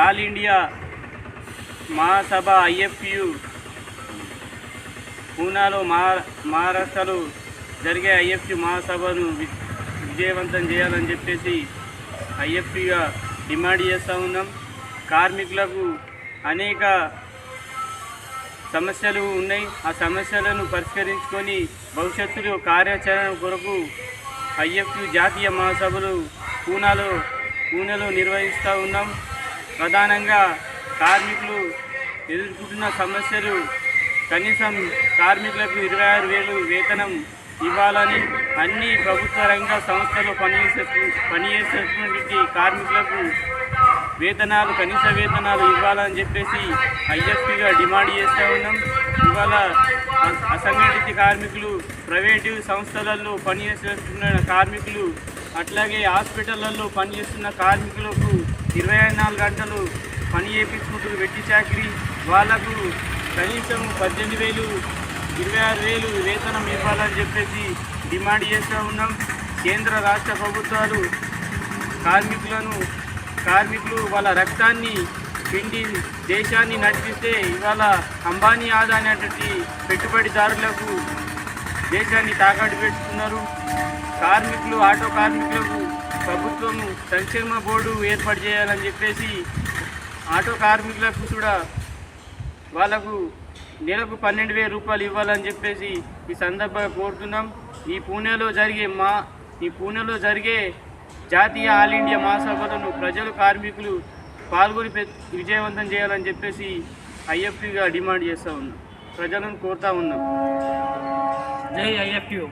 All India మహాసభ ఐఎఫ్యు పూనాలో మహారాష్ట్రలో జరిగే ఐఎఫ్యు మహాసభను విజయవంతం చేయాలని చెప్పేసి ఐఎఫ్యుగా డిమాండ్ చేస్తూ ఉన్నాం. కార్మికులకు అనేక సమస్యలు ఉన్నాయి. ఆ సమస్యలను పరిష్కరించుకొని భవిష్యత్తులో కార్యాచరణ కొరకు ఐఎఫ్యు జాతీయ మహాసభలు పూనాలో పూణెలో నిర్వహిస్తూ ఉన్నాం. ప్రధానంగా కార్మికులు ఎదుర్కొంటున్న సమస్యలు కనీసం కార్మికులకు ఇరవై ఆరు వేలు వేతనం ఇవ్వాలని అన్ని ప్రభుత్వ రంగ సంస్థలు పనిచేసే పనిచేసేటువంటి కార్మికులకు వేతనాలు కనీస వేతనాలు ఇవ్వాలని చెప్పేసి ఐఎఫ్టీగా డిమాండ్ చేస్తూ ఉన్నాం. ఇవాళ అసంఘటిత కార్మికులు ప్రైవేటు సంస్థలలో పనిచేస్తున్న కార్మికులు అట్లాగే హాస్పిటళ్ళలో పనిచేస్తున్న కార్మికులకు ఇరవై నాలుగు గంటలు పని చేయించుకుంటూ వెట్టి చాకరీ వాళ్ళకు కనీసం పద్దెనిమిది వేలు ఇరవై ఆరు వేలు వేతనం ఇవ్వాలని చెప్పేసి డిమాండ్ చేస్తూ ఉన్నాం. కేంద్ర రాష్ట్ర ప్రభుత్వాలు కార్మికులను కార్మికులు వాళ్ళ రక్తాన్ని పిండి దేశాన్ని నడిపిస్తే ఇవాళ అంబానీ ఆదా అనేటువంటి పెట్టుబడిదారులకు దేశాన్ని తాకట్టు పెట్టుకున్నారు. కార్మికులు ఆటో కార్మికులకు ప్రభుత్వం సంక్షేమ బోర్డు ఏర్పాటు చేయాలని చెప్పేసి ఆటో కార్మికులకు కూడా వాళ్ళకు నెలకు పన్నెండు వేల రూపాయలు ఇవ్వాలని చెప్పేసి ఈ సందర్భంగా కోరుతున్నాం. ఈ పూణేలో జరిగే మా ఈ పూణేలో జరిగే జాతీయ ఆల్ ఇండియా మహాసభలను ప్రజలు కార్మికులు పాల్గొని పె- విజయవంతం చేయాలని చెప్పేసి ఐఎఫ్టీగా డిమాండ్ చేస్తూ ఉన్నాం. ప్రజలను కోరుతా ఉన్నాం. जय आई एफ़ यू